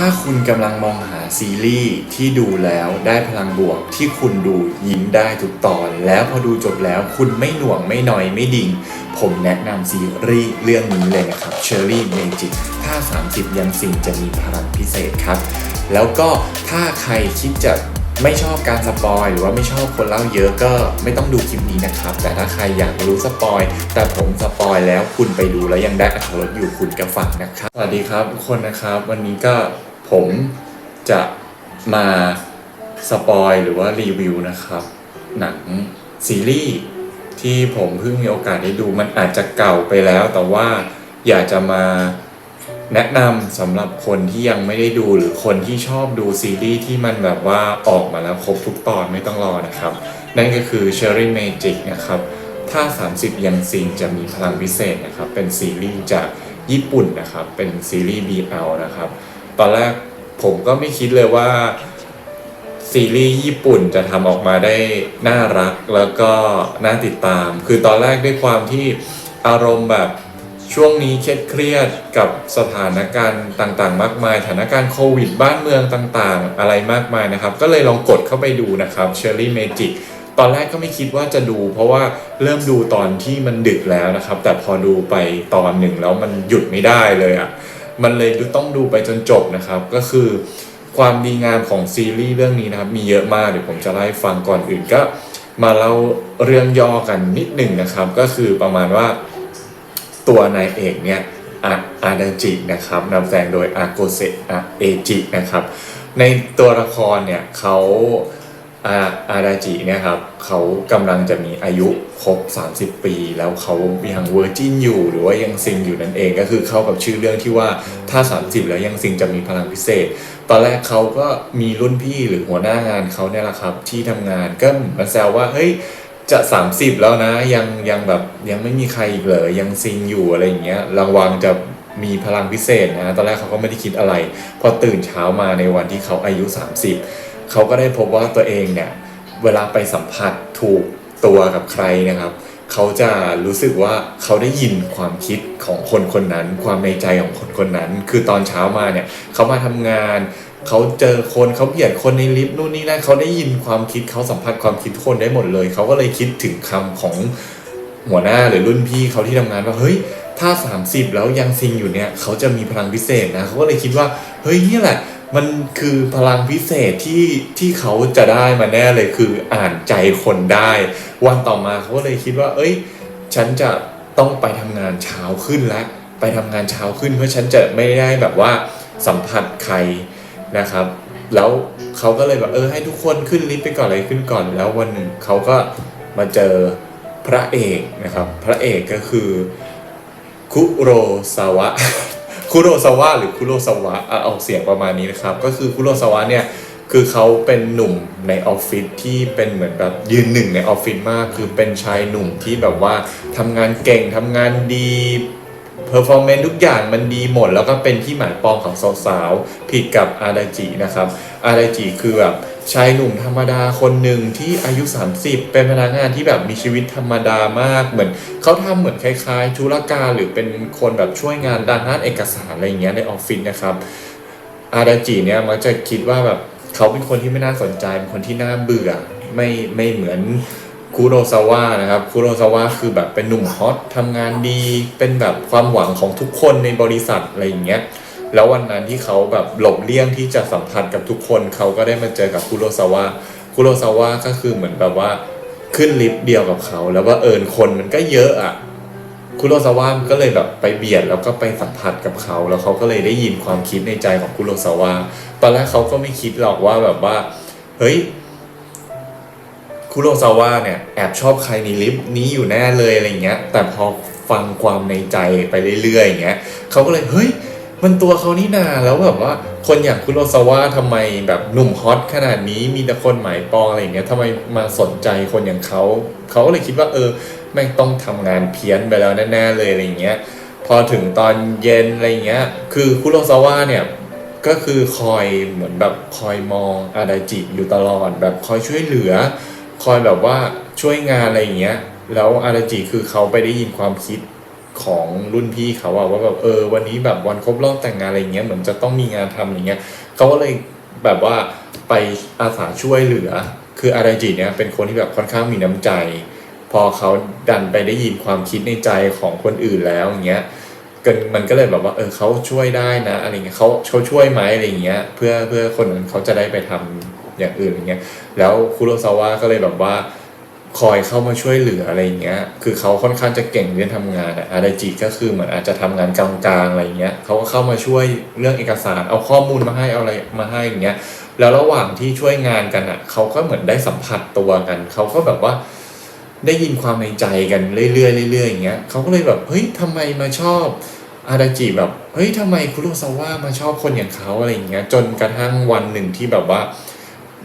ถ้าคุณกำลังมองหาซีรีส์ที่ดูแล้วได้พลังบวก ที่คุณดูยิ้มได้ทุกตอน แล้วพอดูจบแล้วคุณไม่หน่วงไม่นอยไม่ดิ่ง ผมแนะนำซีรีส์เรื่องนี้เลยนะครับ Cherry Magic ถ้า 30 ยังสิ่งจะมีพลังพิเศษครับ แล้วก็ถ้าใครคิดจะไม่ชอบการสปอยหรือว่าไม่ชอบคนเล่าเยอะก็ไม่ต้องดูคลิปนี้นะครับ แต่ถ้าใครอยากรู้สปอยแต่ผมสปอยแล้วคุณไปดูแล้วยังได้อัตรสอยู่คุณก็ฟังนะครับ สวัสดีครับทุกคนนะครับ วันนี้ก็ ผมจะมาสปอยหรือว่ารีวิวนะครับ หนังซีรีส์ที่ผมเพิ่งมีโอกาสได้ดูมันอาจจะเก่าไปแล้ว แต่ว่าอยากจะมาแนะนำสำหรับคนที่ยังไม่ได้ดูหรือคนที่ชอบดูซีรีส์ที่มันแบบว่าออกมาแล้วครบทุกตอนไม่ต้องรอนะครับ นั่นก็คือ Cherry Magic นะครับ ถ้า 30 ยังซิงจะมีพลังพิเศษนะครับ เป็นซีรีส์จากญี่ปุ่นนะครับ เป็นซีรีส์ BL นะครับ ตอนแรกผมก็ไม่คิดเลยว่า ซีรีส์ญี่ปุ่นจะทำออกมาได้น่ารักแล้วก็น่าติดตาม คือตอนแรกด้วยความที่อารมณ์แบบช่วงนี้เครียดเครียดกับสถานการณ์ต่างๆ มากมาย สถานการณ์โควิด บ้านเมืองต่างๆ อะไรมากมายนะครับ ก็เลยลองกดเข้าไปดูนะครับ Cherry Magic ตอนแรกก็ไม่คิดว่าจะดู เพราะว่าเริ่มดูตอนที่มันดึกแล้วนะครับ แต่พอดูไปตอนหนึ่งแล้วมันหยุดไม่ได้เลยอะ มันเลยต้องดูไปจนจบนะครับ ก็คือความดีงามของซีรีส์เรื่องนี้นะครับ มีเยอะมากเดี๋ยวผมจะไล่ฟังก่อนอื่นก็มาเล่าเรื่องย่อกันนิดหนึ่งนะครับ ก็คือประมาณว่าตัวนายเอกเนี่ยอาอาดาจินะครับนำแสดงโดยอาโกเซอาเอจินะครับ ในตัวละครเนี่ยเขา อาอาดาจิเนี่ยครับเขากำลังจะมีอายุครบ 30 ปี แล้วเขายังเวอร์จินอยู่ หรือว่ายังซิงอยู่นั่นเองก็คือเข้ากับชื่อเรื่องที่ว่าถ้า 30 แล้วยังซิงจะมีพลังพิเศษ ตอนแรกเขาก็มีรุ่นพี่หรือหัวหน้างานเขาเนี่ยแหละครับ ที่ทำงานก็มาแซวว่าเฮ้ยจะ 30 แล้วนะยังยังแบบยังไม่มีใครเหรอยังซิงอยู่อะไรอย่างเงี้ยรางวัลจะมีพลังพิเศษนะตอนแรกเขาก็ไม่ได้คิดอะไร พอตื่นเช้ามาในวันที่เขาอายุ 30 เขาก็ได้พบว่าตัวเองเนี่ยเวลาไปสัมผัสถูกตัวกับใครนะครับ เขาจะรู้สึกว่าเขาได้ยินความคิดของคนคนนั้น ความในใจของคนคนนั้น คือตอนเช้ามาเนี่ยเขามาทำงานเขาเจอคนเขาเบียดคนในลิฟต์นู่นนี่นั่นเขาได้ยินความคิดเขาสัมผัสความคิดคนได้หมดเลย เขาก็เลยคิดถึงคำของหัวหน้าหรือรุ่นพี่เขาที่ทำงานว่าเฮ้ยถ้า 30 แล้วยังซิงอยู่เนี่ยเขาจะมีพลังพิเศษนะเขาก็เลยคิดว่าเฮ้ยนี่แหละ มันคือพลังพิเศษที่ที่เขาจะได้มาแน่เลยคืออ่านใจคนได้ วันต่อมาเขาก็เลยคิดว่า เอ้ย ฉันจะต้องไปทำงานเช้าขึ้นแล้ว ไปทำงานเช้าขึ้นเพื่อฉันจะไม่ได้แบบว่าสัมผัสใครนะครับ แล้วเขาก็เลยแบบเออให้ทุกคนขึ้นลิฟต์ไปก่อนเลยขึ้นก่อน แล้ววันหนึ่งเขาก็มาเจอพระเอกนะครับ พระเอกก็คือคุโรซาวะ คุโรซาวะหรือคุโรซาวะอะออกเสียงประมาณนี้นะครับ ก็คือคุโรซาวะเนี่ยคือเขาเป็นหนุ่มในออฟฟิศที่เป็นเหมือนแบบยืนหนึ่งในออฟฟิศมาก คือเป็นชายหนุ่มที่แบบว่าทำงานเก่งทำงานดีเพอร์ฟอร์แมนซ์ทุกอย่างมันดีหมด แล้วก็เป็นที่หมายปองของสาวๆผิดกับอาดาจินะครับอาดาจิคือแบบ ชายหนุ่มธรรมดาคนหนึ่งที่อายุ 30 เป็นพนักงานที่แบบมีชีวิตธรรมดามากเหมือนเขาทำเหมือนคล้ายๆธุรการหรือเป็นคนแบบช่วยงานด้านด้านเอกสารอะไรอย่างเงี้ยในออฟฟิศนะครับ อาดาจิเนี่ยมักจะคิดว่าแบบเขาเป็นคนที่ไม่น่าสนใจเป็นคนที่น่าเบื่อไม่ไม่เหมือนคุโรซาวะนะครับคุโรซาวะคือแบบเป็นหนุ่มฮอตทำงานดีเป็นแบบความหวังของทุกคนในบริษัทอะไรอย่างเงี้ย แล้ววันนั้นที่เขาแบบหลบเลี่ยงที่จะสัมผัสกับทุกคน เขาก็ได้มาเจอกับคุโรซาวะคุโรซาวะก็คือเหมือนแบบว่าขึ้นลิฟต์เดียวกับเขา แล้วว่าเอิญคนมันก็เยอะอะคุโรซาวะก็เลยแบบไปเบียดแล้วก็ไปสัมผัสกับเขา แล้วเขาก็เลยได้ยินความคิดในใจของคุโรซาวะตอนแรกเขาก็ไม่คิดหรอกว่าแบบว่า เฮ้ยคุโรซาวะเนี่ยแอบชอบใครในลิฟต์นี้อยู่แน่เลยอะไรเงี้ย แต่พอฟังความในใจไปเรื่อยๆอย่างเงี้ยเขาก็เลยเฮ้ย มันตัวเขานี่นาแล้วแบบว่า คนอย่างคุโรซาวะทำไมแบบหนุ่มฮอตขนาดนี้มีแต่คนหมายปองอะไรอย่างเงี้ยทำไมมาสนใจคนอย่างเขาเขาก็เลยคิดว่าเออแม่งต้องทำงานเพี้ยนไปแล้วแน่ๆเลยอะไรอย่างเงี้ยพอถึงตอนเย็นอะไรอย่างเงี้ย คือคุโรซาวะเนี่ยก็คือคอยเหมือนแบบคอยมองอาดาจิอยู่ตลอดแบบคอยช่วยเหลือ คอยแบบว่าช่วยงานอะไรอย่างเงี้ย แล้วอาดาจิคือเขาไปได้ยินความคิด ของรุ่นพี่เขาอะว่าแบบเออวันนี้แบบวันครบรอบแต่งงานอะไรเงี้ยเหมือนจะต้องมีงานทำอย่างเงี้ยเขาก็เลยแบบว่าไปอาสาช่วยเหลือ คืออาราจิเนี่ยเป็นคนที่แบบค่อนข้างมีน้ำใจ พอเขาดันไปได้ยินความคิดในใจของคนอื่นแล้วอย่างเงี้ยก็มันก็เลยแบบว่าเออเขาช่วยได้นะอะไรเงี้ยเขาเขาช่วยไหมอะไรเงี้ย เพื่อเพื่อคนนั้นเขาจะได้ไปทำอย่างอื่นอย่างเงี้ย แล้วคุโรซาวะก็เลยแบบว่า คอยเข้ามาช่วยเหลืออะไรเงี้ย คือเขาค่อนข้างจะเก่งเรื่องทำงานอะอาดจิก็คือเหมือนอาจจะทำงานกลางๆอะไรเงี้ยเขาก็เข้ามาช่วยเรื่องเอกสาร เอาข้อมูลมาให้เอาอะไรมาให้อย่างเงี้ย แล้วระหว่างที่ช่วยงานกันอะเขาก็เหมือนได้สัมผัสตัวกัน เขาก็แบบว่าได้ยินความในใจกันเรื่อยๆเรื่อยๆอย่างเงี้ยเขาก็เลยแบบเฮ้ยทำไมมาชอบอาดาจิแบบเฮ้ยทำไมคุโรซาวะมาชอบคนอย่างเขาอะไรอย่างเงี้ย จนกระทั่งวันหนึ่งที่แบบว่า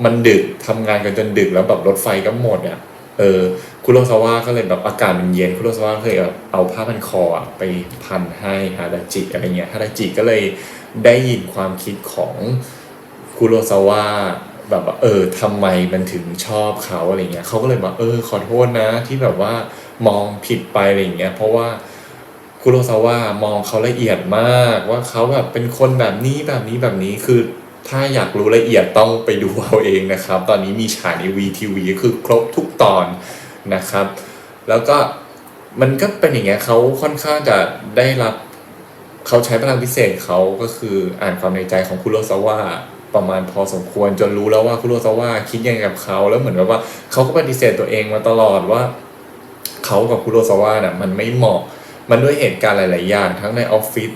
มันดึกทำงานกันจนดึกแล้วแบบรถไฟก็หมดอะ เออคุโรซาวะก็เลยแบบอากาศมันเย็นคุโรซาวะเลยแบบเอาผ้าพันคอไปพันให้ฮาดาจิอะไรเงี้ยฮาดาจิก็เลยได้ยินความคิดของคุโรซาวะแบบเออทำไมมันถึงชอบเขาอะไรเงี้ยเขาก็เลยบอกเออขอโทษนะที่แบบว่ามองผิดไปอะไรเงี้ยเพราะว่าคุโรซาวะมองเขาละเอียดมากว่าเขาแบบเป็นคนแบบนี้แบบนี้แบบนี้คือ ถ้าอยากรู้ละเอียดต้องไปดูเอาเองนะครับ ตอนนี้มีฉายใน VTV คือครบทุกตอนนะครับ แล้วก็มันก็เป็นอย่างเงี้ยเขาค่อนข้างจะได้รับเขาใช้พลังพิเศษเขาก็คืออ่านความในใจของคุโรซาวะประมาณพอสมควรจนรู้แล้วว่าคุโรซาวะคิดยังไงกับเขาแล้วเหมือนกับว่าเขาก็ปฏิเสธตัวเองมาตลอดว่าเขากับคุโรซาวะน่ะมันไม่เหมาะมันด้วยเหตุการณ์หลาย ๆ อย่าง ทั้งในออฟฟิศ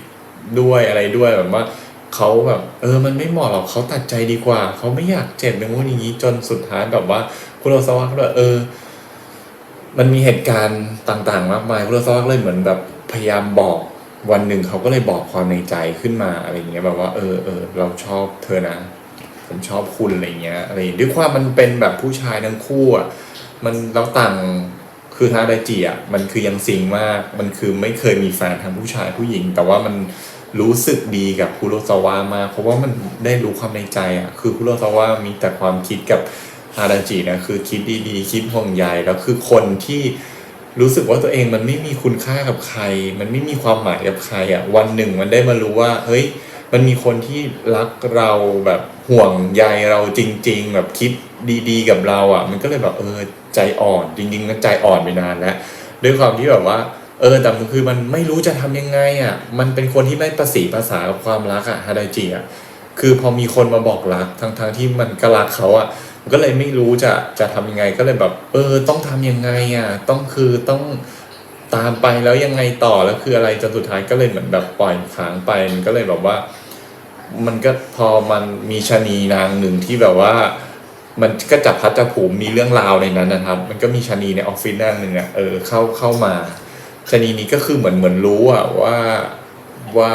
ด้วยอะไรด้วยแบบว่า เขาแบบ เออมันไม่เหมาะหรอกเขาตัดใจดีกว่า เขาไม่อยากเจ็บอย่างงู้นอย่างนี้จนสุดท้ายแบบว่าคุโรซาวะเขาแบบเออ มันมีเหตุการณ์ต่าง ๆ มากมายคุโรซาวะก็เลยเหมือนแบบพยายามบอกวันหนึ่งเขาก็เลยบอกความในใจขึ้นมาอะไรเงี้ยแบบว่าเออเออเราชอบเธอนะผมชอบคุณอะไรเงี้ยอะไรด้วยความมันเป็นแบบผู้ชายทั้งคู่อะมันเราต่างคือฮาไดจิอะมันคือยังซิงมาก มันคือไม่เคยมีแฟนทั้งผู้ชายผู้หญิง แต่ว่ามัน รู้สึกดีกับคุโรซาวะมากเพราะว่ามันได้รู้ความในใจอะคือคุโรซาวะมีแต่ความคิดกับฮาไดจินะคือคิดดีๆ คิดห่วงใยแล้วคือคนที่รู้สึกว่าตัวเองมันไม่มีคุณค่ากับใคร มันไม่มีความหมายกับใครอะวันหนึ่งมันได้มารู้ว่า เฮ้ย มันมีคนที่รักเราแบบห่วงใยเราจริง ๆ แบบคิดดีๆ กับเราอะ มันก็เลยแบบเออใจอ่อน จริง ๆ มันใจอ่อนไปนานแล้วด้วยความที่แบบว่า เออแต่คือมันไม่รู้จะทำยังไงอะ มันเป็นคนที่ไม่ประสีภาษากับความรักอะฮาไดจิอะคือพอมีคนมาบอกรักทั้งๆที่มันก็รักเขาอะก็เลยไม่รู้จะจะทำยังไงก็เลยแบบ เออ ต้องทำยังไงอะ ต้องคือต้องตามไปแล้วยังไงต่อแล้วคืออะไรจนสุดท้ายก็เลยเหมือนแบบปล่อยค้างไปมันก็เลยแบบว่า มันก็พอมันมีชะนีนางหนึ่งที่แบบว่า มันก็จับพัดจับผูมมีเรื่องราวในนั้นนะครับ มันก็มีชะนีในออฟฟิศนางหนึ่งอะเออเข้าเข้ามา ชะนีนี้ก็คือเหมือนเหมือนรู้อะว่าว่า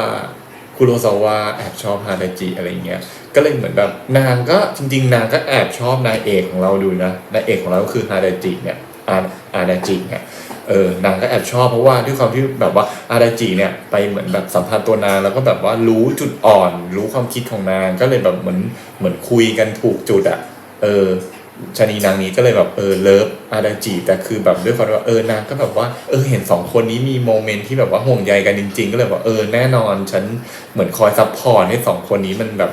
คุโรซาวะแอบชอบฮาไดจิอะไรเงี้ย ก็เลยเหมือนแบบนางก็จริง ๆ นางก็แอบชอบนายเอกของเราดูนะนายเอกของเราก็คือฮาไดจิเนี่ยอาอาดาจิเนี่ยเออนางก็แอบชอบเพราะว่าด้วยความที่แบบว่าอาดาจิเนี่ยไปเหมือนแบบสัมผัสตัวนางแล้วก็แบบว่ารู้จุดอ่อน รู้ความคิดของนางก็เลยแบบเหมือนเหมือนคุยกันถูกจุดอะเออ ชนีนางนี้ก็เลยแบบเออเลิฟอาดาจิแต่คือแบบด้วยความว่าเออนางก็แบบว่าเออเห็นสองคนนี้มีโมเมนต์ที่แบบว่าห่วงใยกันจริง ๆ ก็เลยบอกเออแน่นอน ฉันเหมือนคอยซัพพอร์ตให้สองคนนี้มันแบบ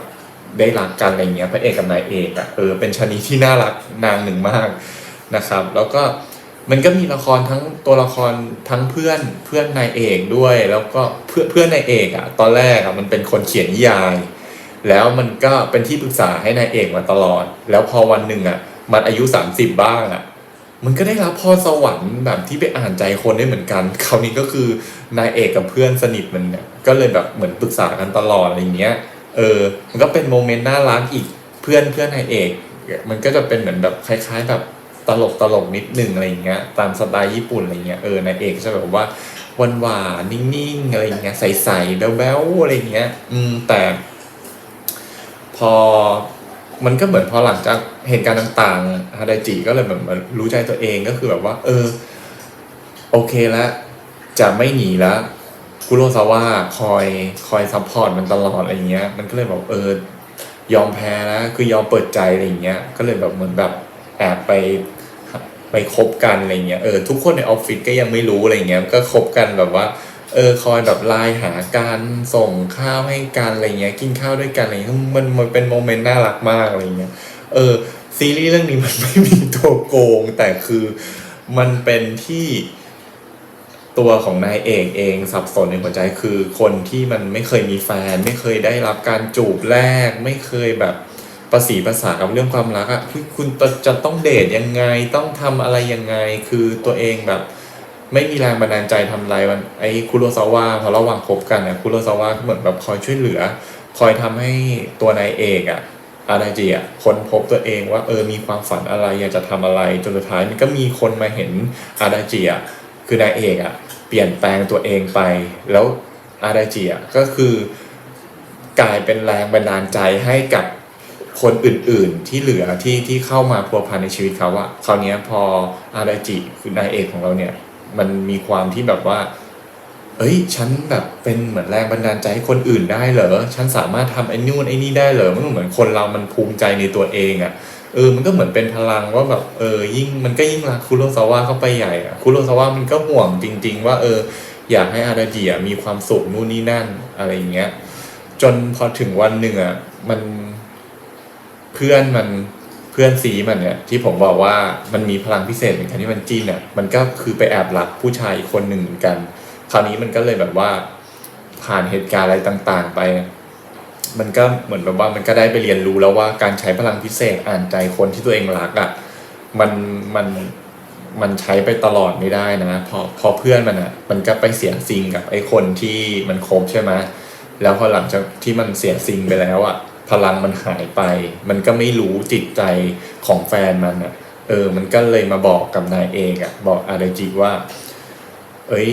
ได้รักกันอะไรเงี้ยพระเอกกับนายเอกอะเออเป็นชนีที่น่ารักนางหนึ่งมากนะครับ แล้วก็มันก็มีละครทั้งตัวละครทั้งเพื่อนเพื่อนนายเอกด้วย แล้วก็เพื่อนเพื่อนนายเอกอะตอนแรกอะมันเป็นคนเขียนนิยาย แล้วมันก็เป็นที่ปรึกษาให้นายเอกมาตลอด แล้วพอวันหนึ่งอะ มันอายุ30บ้างอะมันก็ได้รับพรสวรรค์แบบที่ไปอ่านใจคนได้เหมือนกัน คราวนี้ก็คือนายเอกกับเพื่อนสนิทมันเนี่ยก็เลยแบบเหมือนปรึกษากันตลอดอะไรเงี้ย เออ มันก็เป็นโมเมนต์น่ารักอีกเพื่อนเพื่อนนายเอก มันก็จะเป็นเหมือนแบบคล้ายๆ แบบตลกตลกนิดนึงอะไรเงี้ย ตามสไตล์ญี่ปุ่นอะไรเงี้ย เออนายเอกจะแบบว่าหวานหวานนิ่งๆอะไรเงี้ยใสๆแบ๊วๆอะไรเงี้ย อืมแต่ พอ มันก็เหมือนพอหลังจากเหตุการณ์ต่างๆฮาไดจิก็เลยแบบรู้ใจตัวเองก็คือแบบว่า เออ โอเคแล้วจะไม่หนีแล้วคุโรซาวะคอยคอยซัพพอร์ตมันตลอดอะไรเงี้ย มันก็เลยแบบเออยอมแพ้แล้วคือยอมเปิดใจอะไรเงี้ย ก็เลยแบบเหมือนแบบแอบไปไปคบกันอะไรเงี้ยเออทุกคนในออฟฟิศก็ยังไม่รู้อะไรเงี้ยก็คบกันแบบว่า เออคอยแบบไลน์หาการส่งข้าวให้กันอะไรเงี้ย กินข้าวด้วยกันอะไรเงี้ยมันมันเป็นโมเมนต์น่ารักมากอะไรเงี้ยเออซีรีส์เรื่องนี้มันไม่มีตัวโกง แต่คือมันเป็นที่ตัวของนายเอกเองสับสนในหัวใจคือคนที่มันไม่เคยมีแฟน ไม่เคยได้รับการจูบแรก ไม่เคยแบบประสีภาษากับเรื่องความรักอะ่ะคุณจะต้องเดทยังไงต้องทำอะไรยังไง คือตัวเองแบบ ไม่มีแรงบันดาลใจทำอะไรมันไอ้คุโรซาวะพอระหว่างคบกันเนี่ยคุโรซาวะเหมือนแบบคอยช่วยเหลือ คอยทำให้ตัวนายเอกอะอาราจิอะค้นพบตัวเองว่าเออมีความฝันอะไรอยากจะทำอะไรจนสุดท้ายมันก็มีคนมาเห็นอาราจิอะคือนายเอกอะเปลี่ยนแปลงตัวเองไป แล้วอาราจิอะก็คือกลายเป็นแรงบันดาลใจให้กับคนอื่นๆที่เหลือที่ที่เข้ามาพัวพันในชีวิตเขาอะคราวนี้พออาราจิคือนายเอกของเราเนี่ย มันมีความที่แบบว่า เอ้ย ฉันแบบเป็นเหมือนแรงบันดาลใจให้คนอื่นได้เหรอ ฉันสามารถทำไอ้นู่นไอ้นี่ได้เหรอ มันเหมือนคนเรามันภูมิใจในตัวเองอะ่ะ เออ มันก็เหมือนเป็นพลังว่าแบบ เออ ยิ่งมันก็ยิ่งรักคุโรซาวะเข้าไปใหญ่อะคุโรซาวะมันก็ห่วงจริง ๆ ว่า เออ อยากให้อาราจิอะมีความสุขนู่นนี่นั่นอะไรอย่างเงี้ย จนพอถึงวันหนึ่งอะมันเพื่อนมัน พื่อนซีมันเนี่ยที่ผมบอกว่ามันมีพลังพิเศษเหมือนกันที่มันจีนเนี่ยมันก็คือไปแอบรักผู้ชายอีกคนหนึ่งเหมือนกัน คราวนี้มันก็เลยแบบว่าผ่านเหตุการณ์อะไรต่างๆ ไป มันก็เหมือนแบบว่ามันก็ได้ไปเรียนรู้แล้วว่าการใช้พลังพิเศษอ่านใจคนที่ตัวเองรักอะ่ะมันมันมันใช้ไปตลอดไม่ได้นะพอพอเพื่อนมันอะ่ะมันก็ไปเสียซิงกับไอ้คนที่มันคบใช่ไหมแล้วพอหลังจากที่มันเสียซิงไปแล้วอะ่ะ พลังมันหายไป มันก็ไม่รู้จิตใจของแฟนมันอะ่ะ เออ มันก็เลยมาบอกกับนายเอกอะ่ะ บอกอาราจิว่า เอ้ย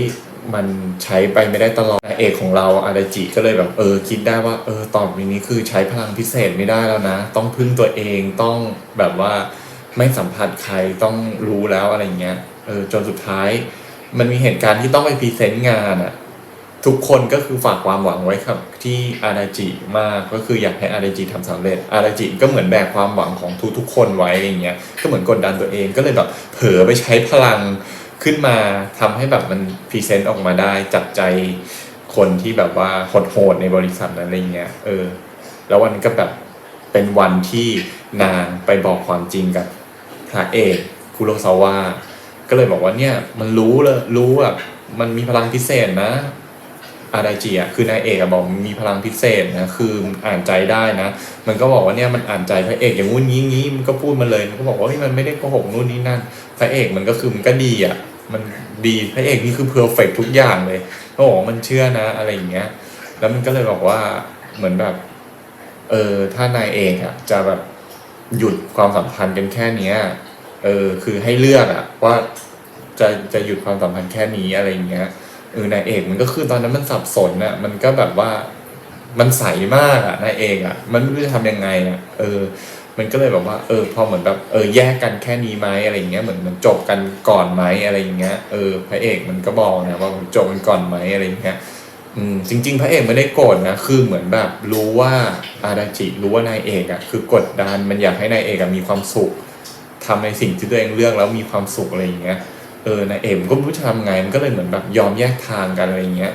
มันใช้ไปไม่ได้ตลอดนายเอกของเราอาราจิก็เลยแบบ เออ คิดได้ว่า เออตอนนี้คือใช้พลังพิเศษไม่ได้แล้วนะ ต้องพึ่งตัวเอง ต้องแบบว่าไม่สัมผัสใคร ต้องรู้แล้วอะไรเงี้ย เออ จนสุดท้าย มันมีเหตุการณ์ที่ต้องไปพรีเซนต์งานอะ ทุกคนก็คือฝากความหวังไว้ครับที่อาราจิมากก็คืออยากให้อาราจิทำสำเร็จอาราจิก็เหมือนแบกความหวังของทุกๆคนไว้อะไรเงี้ยก็เหมือนกดดันตัวเองก็เลยแบบเผลอไปใช้พลังขึ้นมาทำให้แบบมันพรีเซนต์ออกมาได้จับใจคนที่แบบว่าโหดๆในบริษัทนั้นอะไรเงี้ยเออ แล้ววันก็แบบเป็นวันที่นางไปบอกความจริงกับพระเอกคุโรซาวะก็เลยบอกว่าเนี่ยมันรู้เลยรู้แบบมันมีพลังพิเศษนะ อาราจิอะคือนายเอกบอกมีพลังพิเศษนะคืออ่านใจได้นะ มันก็บอกว่าเนี่ยมันอ่านใจพระเอกอย่างงู้นงี้งี้มันก็พูดมาเลยมันก็บอกว่าเฮ้ยมันไม่ได้โกหกนู่นนี่นั่นพระเอกมันก็คือมันก็ดีอะมันดีพระเอกนี่คือเพอร์เฟกทุกอย่างเลยเขาบอกมันเชื่อนะอะไรอย่างเงี้ย แล้วมันก็เลยบอกว่าเหมือนแบบ เออถ้านายเอกอะ จะแบบหยุดความสัมพันธ์กันแค่เนี้ยเออคือให้เลือกอะ ว่าจะจะหยุดความสัมพันธ์แค่นี้อะไรอย่างเงี้ย เออนายเอกมันก็คือตอนนั้นมันสับสนอะมันก็แบบว่ามันใสมากอะนายเอกอะมันไม่รู้จะทำยังไงอะเออ มันก็เลยแบบว่า เออ พอเหมือนแบบเออแยกกันแค่นี้ไหมอะไรอย่างเงี้ยเหมือนมันจบกันก่อนไหมอะไรอย่างเงี้ยเออพระเอกมันก็บอกนะว่าจบกันก่อนไหมอะไรอย่างเงี้ยอืมจริง ๆ พระเอกไม่ได้โกรธนะคือเหมือนแบบรู้ว่าอาดาจิรู้ว่านายเอกอะคือกดดันมันอยากให้นายเอกอะมีความสุขทำในสิ่งที่ตัวเองเลือกแล้วมีความสุขอะไรอย่างเงี้ย เออนายเอกมันก็ไม่รู้จะทำไงมันก็เลยเหมือนแบบยอมแยกทางกันอะไรเงี้ย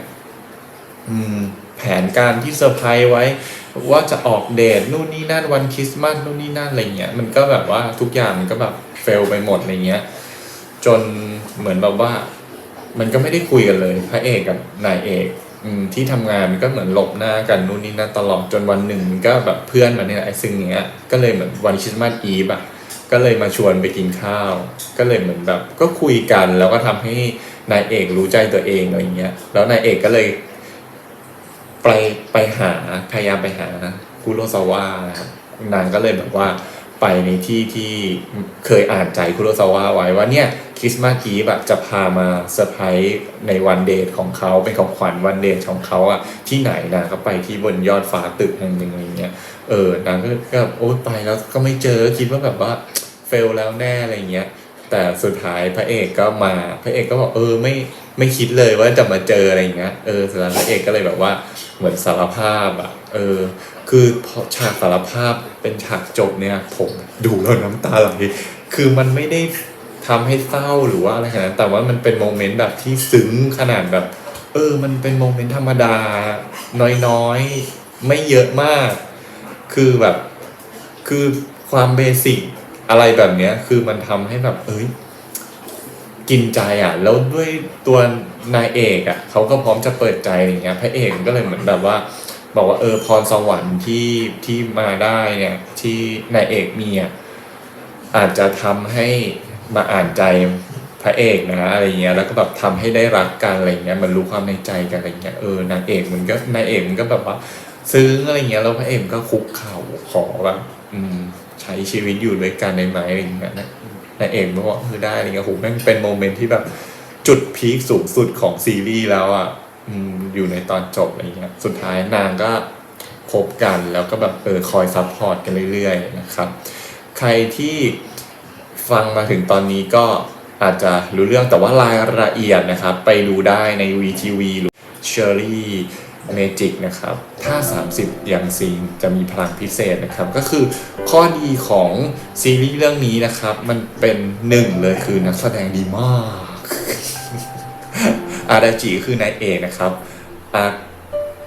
อืมแผนการที่เซอร์ไพรส์ไว้ ว่าจะออกเดทนู่นนี่นั่นวันคริสต์มาสนู่นนี่นั่นอะไรเงี้ยมันก็แบบว่าทุกอย่างมันก็แบบเฟลไปหมดอะไรเงี้ยจนเหมือนแบบว่า มันก็ไม่ได้คุยกันเลยพระเอกกับนายเอกที่ทำงานมันก็เหมือนหลบหน้ากันนู่นนี่นั่นตลอดจนวันหนึ่งมันก็แบบเพื่อนมันเนี่ยไอ้ซึ่งเนี้ยก็เลยเหมือนวันคริสต์มาสอีฟอะ ก็เลยมาชวนไปกินข้าว ก็เลยเหมือนแบบก็คุยกัน แล้วก็ทำให้นายเอกรู้ใจตัวเองอะไรเงี้ย แล้วนายเอกก็เลย ไปไปหาพยายามไปหาคุโรซาวะนางก็เลยแบบว่า ไปในที่ที่เคยอ่านใจคุโรซาวะไว้ว่าเนี่ยคริสต์มาสกีแบบจะพามาเซอร์ไพรส์ในวันเดทของเขาเป็นของขวัญวันเดทของเขาอะที่ไหนนะเขาไปที่บนยอดฟ้าตึกแห่งหนึ่งอะไรเงี้ยเออนางก็ก็แบบโอ๊ยไปแล้วก็ไม่เจอคิดว่าแบบว่าเฟลแล้วแน่อะไรเงี้ย แต่สุดท้ายพระเอกก็มาพระเอกก็บอกเออไม่ไม่คิดเลยว่าจะมาเจออะไรอย่างเงี้ยเออสุดท้ายพระเอกก็เลยแบบว่าเหมือนสารภาพอะเออ คือพอฉากสารภาพเป็นฉากจบเนี่ย ผมดูแล้วน้ำตาไหลคือมันไม่ได้ทำให้เศร้าหรือว่าอะไรขนาดนั้นแต่ว่ามันเป็นโมเมนต์แบบที่ซึ้งขนาดแบบ เออ มันเป็นโมเมนต์ธรรมดา น้อยๆ ไม่เยอะมาก คือแบบ คือความเบสิก อะไรแบบเนี้ยคือมันทำให้แบบ เอ้ย กินใจอะ แล้วด้วยตัวนายเอกอะเขาก็พร้อมจะเปิดใจอย่างเงี้ย พระเอกก็เลยเหมือนแบบว่า บอกว่าเออพรสวรรค์ที่ที่มาได้เนี่ย ที่นายเอกมีอะอาจจะทำให้มาอ่านใจพระเอกนะอะไรเงี้ยแล้วก็แบบทำให้ได้รักกันอะไรเงี้ยมันรู้ความในใจกันอะไรเงี้ยเออนางเอกมันก็นายเอกมันก็แบบว่า ซึ้งอะไรเงี้ยแล้วพระเอกก็คุกเข่าขอแบบอืม ใช้ชีวิตอยู่ด้วยกันได้ไหมอะไรเงี้ยนะนายเอกบอกว่าเออได้อะไรเงี้ยโหแม่งเป็นโมเมนต์ที่แบบจุดพีคสูงสุดของซีรีส์แล้วอะอยู่ในตอนจบอะไรเงี้ย สุดท้ายนางก็พบกันแล้วก็แบบเออคอยซัพพอร์ตกันเรื่อยๆนะครับ ใครที่ฟังมาถึงตอนนี้ก็อาจจะรู้เรื่องแต่ว่ารายละเอียดนะครับ ไปดูได้ใน VTV หรือ Cherry Magic นะครับ ถ้า 30 ยังซิงจะมีพลังพิเศษนะครับ ก็คือข้อดีของซีรีส์เรื่องนี้นะครับ มันเป็นหนึ่งเลยคือนักแสดงดีมาก อาดาจิคือนายเอกนะครับอา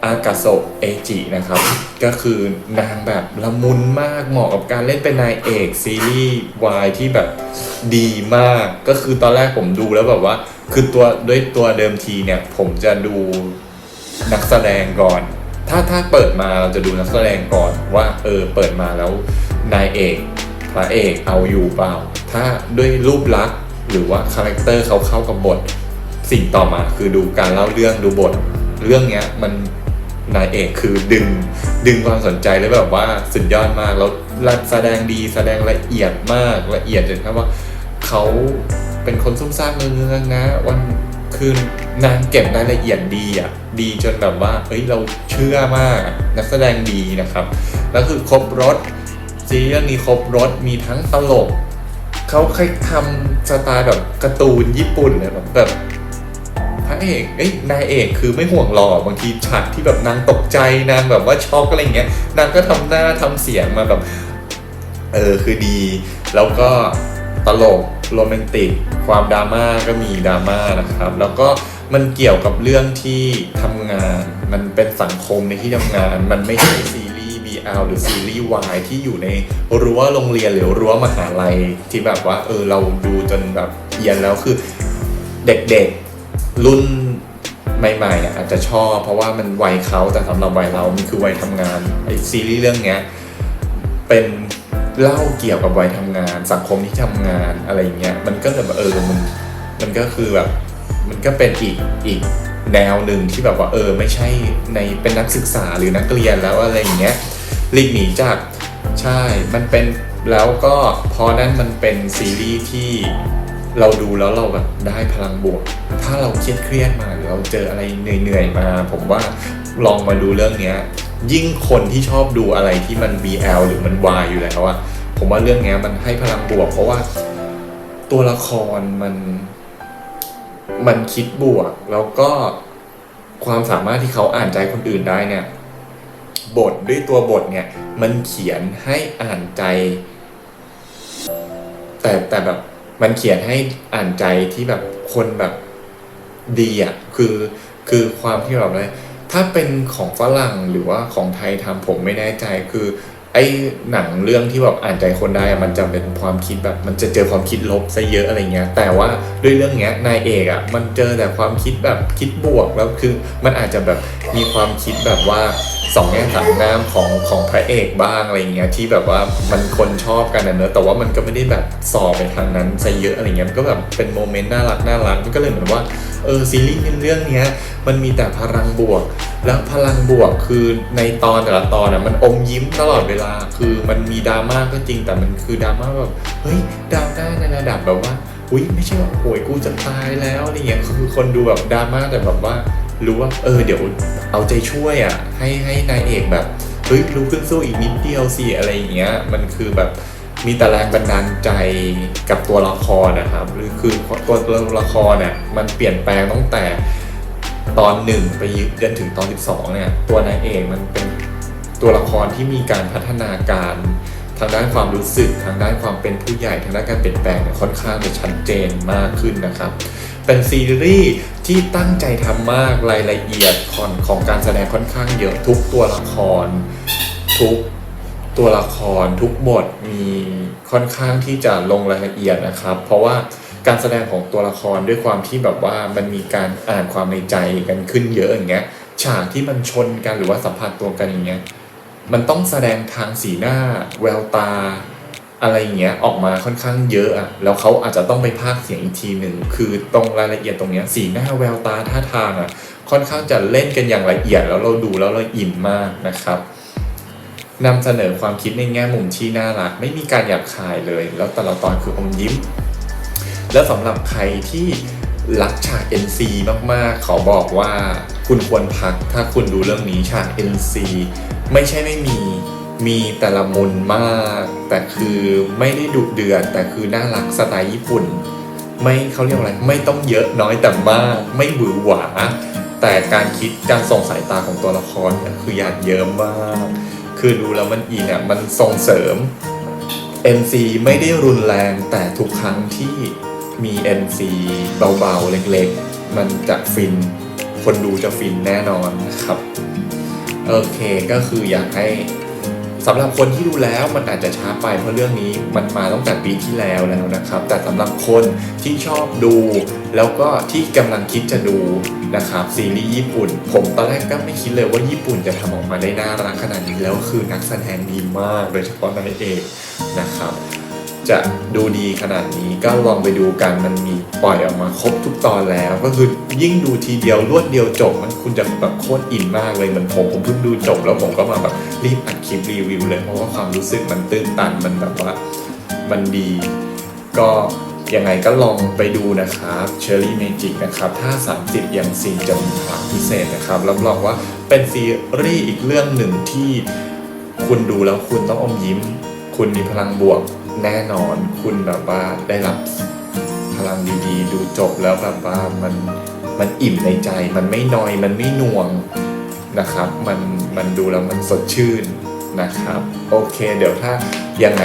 อากาโซะเอจินะครับ ก็คือนางแบบละมุนมากเหมาะกับการเล่นเป็นนายเอกซีรีส์วายที่แบบดีมาก ก็คือตอนแรกผมดูแล้วแบบว่า คือตัวด้วยตัวเดิมทีเนี่ย ผมจะดู นักแสดงก่อน ถ้าถ้าเปิดมาเราจะดูนักแสดงก่อนว่าเออเปิดมาแล้วนายเอกพระเอกเอาอยู่เปล่า ถ้าด้วยรูปลักษณ์หรือว่าคาแรคเตอร์เขาเข้ากับบท สิ่งต่อมาคือดูการเล่าเรื่องดูบท เรื่องเนี้ยมันนายเอกคือดึงดึงความสนใจแล้วแบบว่าสุดยอดมากแล้วแสดงดีแสดงละเอียดมากละเอียดจนแค่ว่าเขาเป็นคนซุ่มซ่ามเมืองๆนะวัน คือนางเก็บรายละเอียดดีอะดีจนแบบว่าเอ้ยเราเชื่อมากนักแสดงดีนะครับแล้วคือครบรถซีรีส์เรื่องนี้ครบรถมีทั้งตลกเขาเคยทำสไตล์แบบการ์ตูนญี่ปุ่นเลยแบบแบบพระเอกเอ้ยนายเอกคือไม่ห่วงหล่อบางทีฉากที่แบบนางตกใจนางแบบว่าช็อกอะไรเงี้ยนางก็ทำหน้าทำเสียงมาแบบเออคือดี แล้วก็ตลก โรแมนติก ความดราม่าก็มีดราม่านะครับ แล้วก็มันเกี่ยวกับเรื่องที่ทำงาน มันเป็นสังคมในที่ทำงาน มันไม่ใช่ซีรีส์ BL หรือซีรีส์ Y ที่อยู่ในรั้วโรงเรียนหรือรั้วมหาลัยที่แบบว่า เออเราดูจนแบบเอียนแล้วคือเด็กๆรุ่นใหม่ๆอะอาจจะชอบ เพราะว่ามันวัยเขาแต่สำหรับวัยเรา มันคือวัยทำงานไอซีรีส์เรื่องเนี้ยเป็น เล่าเกี่ยวกับวัยทำงาน สังคมที่ทำงานอะไรอย่างเงี้ยมันก็เลยแบบเออมันมันก็คือแบบมันก็เป็นอีกอีกแนวหนึ่งที่แบบว่าเออไม่ใช่ในเป็นนักศึกษาหรือนักเรียนแล้วอะไรอย่างเงี้ยหลีกหนีจากใช่มันเป็นแล้วก็พอนั้นมันเป็นซีรีส์ที่เราดูแล้วเราแบบได้พลังบวก ถ้าเราเครียดเครียดมาหรือเราเจออะไรเหนื่อยๆมา ผมว่าลองมาดูเรื่องเนี้ย ยิ่งคนที่ชอบดูอะไรที่มัน BL หรือมัน Y อยู่แล้วอะผมว่าเรื่องเนี้ยมันให้พลังบวก เพราะว่าตัวละครมันมันคิดบวก แล้วก็ความสามารถที่เขาอ่านใจคนอื่นได้เนี่ย บทด้วยตัวบทเนี่ย มันเขียนให้อ่านใจ แต่แต่แบบมันเขียนให้อ่านใจที่แบบคนแบบดีอะคือคือความที่แบบเลย ถ้าเป็นของฝรั่งหรือว่าของไทยทำผมไม่แน่ใจคือไอ้หนังเรื่องที่แบบอ่านใจคนได้มันจะเป็นความคิดแบบมันจะเจอความคิดลบซะเยอะอะไรเงี้ย แต่ว่าด้วยเรื่องเนี้ยนายเอกอะมันเจอแต่ความคิดแบบคิดบวกแล้วคือมันอาจจะแบบมีความคิดแบบว่า สองแง่สามงามของของพระเอกบ้างอะไรเงี้ยที่แบบว่ามันคนชอบกันนะเนอะแต่ว่ามันก็ไม่ได้แบบสอบไปทางนั้นซะเยอะอะไรเงี้ยมันก็แบบเป็นโมเมนต์น่ารักน่ารักมันก็เลยเหมือนว่าเออซีรีส์เรื่องเนี้ยมันมีแต่พลังบวก แล้วพลังบวกคือในตอนแต่ละตอนอะมันอมยิ้มตลอดเวลาคือมันมีดราม่าก็จริงแต่มันคือดราม่าแบบเฮ้ยดราม่าในระดับแบบว่าอุ้ยไม่ใช่ว่าโอยกูจะตายแล้วอะไรเงี้ยคือคนดูแบบดราม่าแต่แบบว่า รู้ว่าเออเดี๋ยวเอาใจช่วยอะให้ให้นายเอกแบบเฮ้ยรู้ขึ้นสู้อีกนิดเดียวสิอะไรอย่างเงี้ยมันคือแบบมีแต่แรงบันดาลใจกับตัวละครนะครับหรือคือตัวละครเนี่ยมันเปลี่ยนแปลงตั้งแต่ตอนหนึ่งไปยึดจนถึงตอน 12เนี่ยตัวนายเอกมันเป็นตัวละครที่มีการพัฒนาการทางด้านความรู้สึกทางด้านความเป็นผู้ใหญ่ทางด้านการเปลี่ยนแปลงเนี่ยค่อนข้างจะชัดเจนมากขึ้นนะครับ เป็นซีรีส์ ที่ตั้งใจทำมากรายละเอียดของของการแสดงค่อนข้างเยอะทุกตัวละคร ทุกตัวละครทุกบทมีค่อนข้างที่จะลงรายละเอียดนะครับ เพราะว่าการแสดงของตัวละครด้วยความที่แบบว่ามันมีการอ่านความในใจกันขึ้นเยอะอย่างเงี้ยฉากที่มันชนกันหรือว่าสัมผัสตัวกันอย่างเงี้ยมันต้องแสดงทางสีหน้าแววตา อะไรอย่างเงี้ยออกมาค่อนข้างเยอะอะแล้วเขาอาจจะต้องไปพากเสียงอีกทีหนึ่งคือตรงรายละเอียดตรงเนี้ยสีหน้าแววตาท่าทางอะค่อนข้างจะเล่นกันอย่างละเอียดแล้วเราดูแล้วเราอินมากนะครับนำเสนอความคิดในแง่มุมที่น่ารัก ไม่มีการหยาบคายเลย แล้วแต่ละตอนคืออมยิ้ม แล้วสำหรับใครที่รักฉาก NC มากๆ ขอบอกว่าคุณควรพักถ้าคุณดูเรื่องนี้ฉาก NC ไม่ใช่ไม่มี มีแต่ละมุนมาก แต่คือไม่ได้ดุเดือดแต่คือน่ารักสไตล์ญี่ปุ่น ไม่เขาเรียกว่าอะไรไม่ต้องเยอะน้อยแต่มาก ไม่หวือหวา แต่การคิดการส่งสายตาของตัวละครเนี่ยคือยาดเยิ้มมาก คือดูแล้วมันอินอะมันส่งเสริม NC ไม่ได้รุนแรงแต่ทุกครั้งที่มี NC เบาๆ เล็กๆ มันจะฟิน คนดูจะฟินแน่นอนนะครับ โอเคก็คืออยากให้ สำหรับคนที่ดูแล้วมันอาจจะช้าไปเพราะเรื่องนี้มันมาตั้งแต่ปีที่แล้วแล้วนะครับ แต่สำหรับคนที่ชอบดู แล้วก็ที่กำลังคิดจะดูนะครับซีรีส์ญี่ปุ่น ผมตอนแรกก็ไม่คิดเลยว่าญี่ปุ่นจะทำออกมาได้น่ารักขนาดนี้แล้วคือนักแสดงดีมากโดยเฉพาะนายเอกนะครับ จะดูดีขนาดนี้ก็ลองไปดูกันมันมีปล่อยออกมาครบทุกตอนแล้ว ก็คือยิ่งดูทีเดียวรวดเดียวจบมันคุณจะแบบโคตรอินมากเลยเหมือนผมผมเพิ่งดูจบ แล้วผมก็มาแบบรีบอัดคลิปรีวิวเลยเพราะว่าความรู้สึกมันตื้นตันมันแบบว่ามันดี ก็ยังไงก็ลองไปดูนะครับ Cherry Magic นะครับ ถ้า 30 ยังซีนจะมีพลังพิเศษนะครับรับรองว่าเป็นซีรีส์อีกเรื่องหนึ่งที่คุณดูแล้วคุณต้องอมยิ้ม คุณมีพลังบวก แน่นอนคุณแบบว่าได้รับพลังดีๆ ดูจบแล้วแบบว่ามันมันอิ่มในใจ มันไม่นอยมันไม่น่วงนะครับ มันมันดูแล้วมันสดชื่นนะครับ โอเค เดี๋ยวถ้ายังไง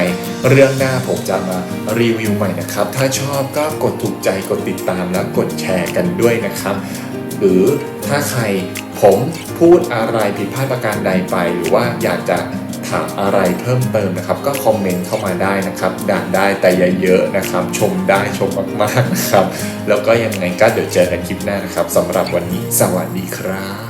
เรื่องหน้าผมจะมารีวิวใหม่นะครับ ถ้าชอบก็กดถูกใจกดติดตามแล้วกดแชร์กันด้วยนะครับ หรือถ้าใครผมพูดอะไรผิดพลาดประการใดไป หรือว่าอยากจะ ถามอะไรเพิ่มเติมนะครับ ก็คอมเมนต์เข้ามาได้นะครับ ด่าได้แต่อย่าเยอะนะครับ ชมได้ชมมากๆนะครับ แล้วก็ยังไงก็เดี๋ยวเจอกันคลิปหน้านะครับสำหรับวันนี้สวัสดีครับ